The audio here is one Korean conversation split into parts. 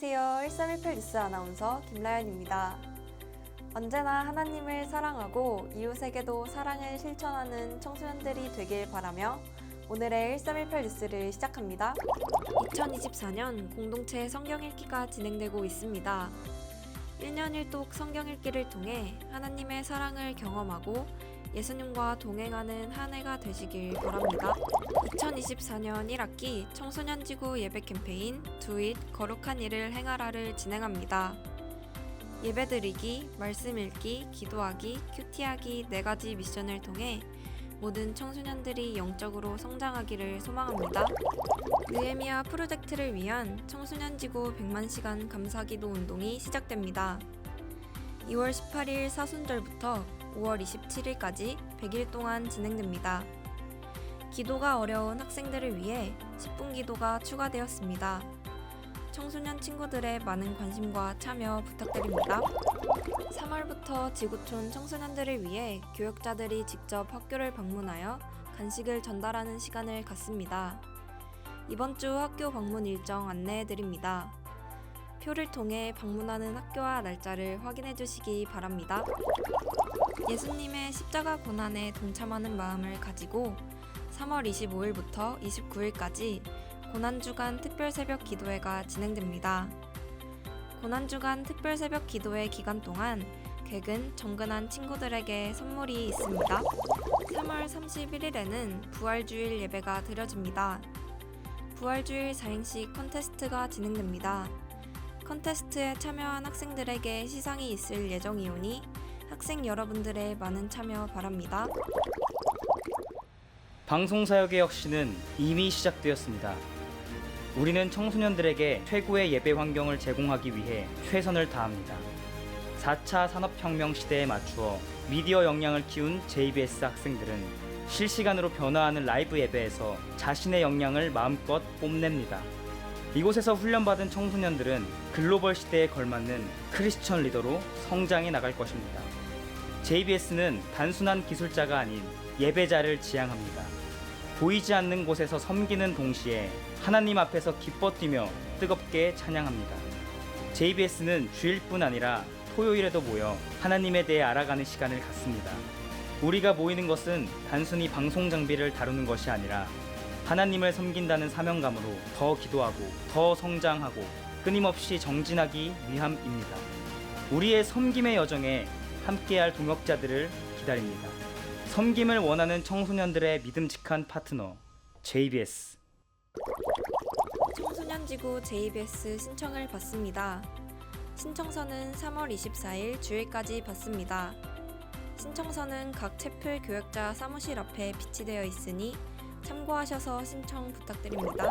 안녕하세요. 1318 뉴스 아나운서 김라연입니다. 언제나 하나님을 사랑하고 이웃에게도 사랑을 실천하는 청소년들이 되길 바라며 오늘의 1318 뉴스를 시작합니다. 2024년 공동체 성경 읽기가 진행되고 있습니다. 1년 1독 성경 읽기를 통해 하나님의 사랑을 경험하고 예수님과 동행하는 한 해가 되시길 바랍니다. 2024년 1학기 청소년 지구 예배 캠페인 두잇 거룩한 일을 행하라를 진행합니다. 예배드리기, 말씀 읽기, 기도하기, 큐티하기 네 가지 미션을 통해 모든 청소년들이 영적으로 성장하기를 소망합니다. 느헤미야 프로젝트를 위한 청소년 지구 100만 시간 감사기도 운동이 시작됩니다. 2월 18일 사순절부터 5월 27일까지 100일 동안 진행됩니다. 기도가 어려운 학생들을 위해 10분 기도가 추가되었습니다. 청소년 친구들의 많은 관심과 참여 부탁드립니다. 3월부터 지구촌 청소년들을 위해 교육자들이 직접 학교를 방문하여 간식을 전달하는 시간을 갖습니다. 이번 주 학교 방문 일정 안내해 드립니다. 표를 통해 방문하는 학교와 날짜를 확인해 주시기 바랍니다. 예수님의 십자가 고난에 동참하는 마음을 가지고 3월 25일부터 29일까지 고난주간 특별 새벽 기도회가 진행됩니다. 고난주간 특별 새벽 기도회 기간 동안 객은 정근한 친구들에게 선물이 있습니다. 3월 31일에는 부활주일 예배가 드려집니다. 부활주일 사행시 콘테스트가 진행됩니다. 컨테스트에 참여한 학생들에게 시상이 있을 예정이오니 학생 여러분들의 많은 참여 바랍니다. 방송사역의 혁신은 이미 시작되었습니다. 우리는 청소년들에게 최고의 예배 환경을 제공하기 위해 최선을 다합니다. 4차 산업혁명 시대에 맞추어 미디어 역량을 키운 JBS 학생들은 실시간으로 변화하는 라이브 예배에서 자신의 역량을 마음껏 뽐냅니다. 이곳에서 훈련받은 청소년들은 글로벌 시대에 걸맞는 크리스천 리더로 성장해 나갈 것입니다. JBS는 단순한 기술자가 아닌 예배자를 지향합니다. 보이지 않는 곳에서 섬기는 동시에 하나님 앞에서 기뻐 뛰며 뜨겁게 찬양합니다. JBS는 주일뿐 아니라 토요일에도 모여 하나님에 대해 알아가는 시간을 갖습니다. 우리가 모이는 것은 단순히 방송 장비를 다루는 것이 아니라 하나님을 섬긴다는 사명감으로 더 기도하고 더 성장하고 끊임없이 정진하기 위함입니다. 우리의 섬김의 여정에 함께할 동역자들을 기다립니다. 섬김을 원하는 청소년들의 믿음직한 파트너 JBS 청소년지구 JBS 신청을 받습니다. 신청서는 3월 24일 주일까지 받습니다. 신청서는 각 채플 교역자 사무실 앞에 비치되어 있으니 참고하셔서 신청 부탁드립니다.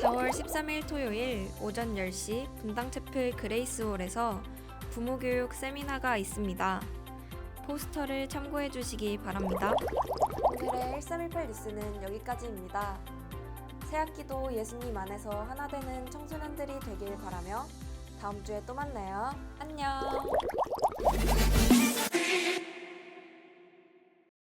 4월 13일 토요일 오전 10시 분당 채플 그레이스홀에서 부모교육 세미나가 있습니다. 포스터를 참고해 주시기 바랍니다. 오늘의 1318 뉴스는 여기까지입니다. 새학기도 예수님 안에서 하나 되는 청소년들이 되길 바라며 다음 주에 또 만나요. 안녕.